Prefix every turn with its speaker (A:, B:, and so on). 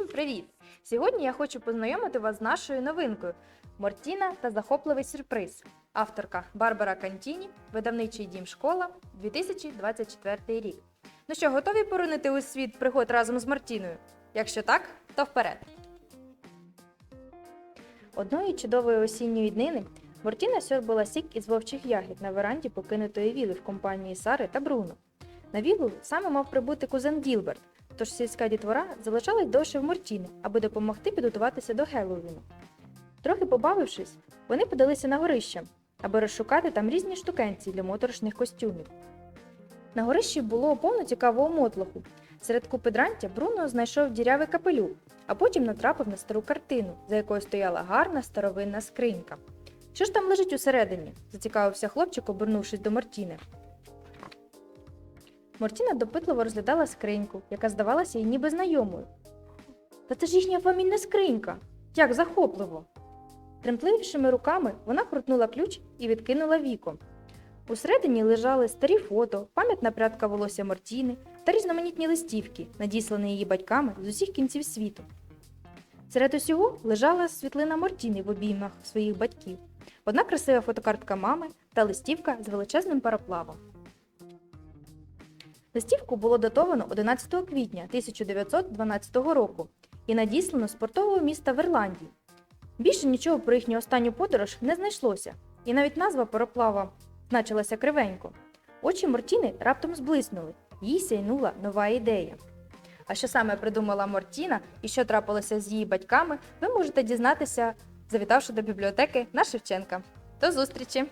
A: Привіт! Сьогодні я хочу познайомити вас з нашою новинкою Мортіна та захопливий сюрприз. Авторка Барбара Кантіні, видавничий дім школа 2024 рік. Ну що, готові поринити у світ пригод разом з Мартіною? Якщо так, то вперед. Одної чудової осінньої днини Мортіна сьорбала сік із вовчих ягід на веранді покинутої віли в компанії Сари та Бруно. На вілу саме мав прибути кузен Гілберт, тож сільська дітвора залишалась довше в Мортіни, аби допомогти підготуватися до Геловіну. Трохи побавившись, вони подалися на горище, аби розшукати там різні штукенці для моторошних костюмів. На горищі було повно цікавого мотлоху. Серед купи дрантя Бруно знайшов дірявий капелюх, а потім натрапив на стару картину, за якою стояла гарна старовинна скринька. Що ж там лежить усередині? зацікавився хлопчик, обернувшись до Мортіни. Мортіна допитливо розглядала скриньку, яка здавалася їй ніби знайомою. Та це ж їхня фамільна скринька. Як захопливо. Тремтливішими руками вона крутнула ключ і відкинула віко. Усередині лежали старі фото, пам'ятна прядка волосся Мортіни та різноманітні листівки, надіслані її батьками з усіх кінців світу. Серед усього лежала світлина Мортіни в обіймах своїх батьків, одна красива фотокартка мами та листівка з величезним пароплавом. Листівку було датовано 11 квітня 1912 року і надіслано з портового міста в Ірландії. Більше нічого про їхню останню подорож не знайшлося, і навіть назва пароплава значилася кривенько. Очі Мортіни раптом зблиснули, їй сяйнула нова ідея. А що саме придумала Мортіна і що трапилося з її батьками, ви можете дізнатися, завітавши до бібліотеки на Шевченка. До зустрічі!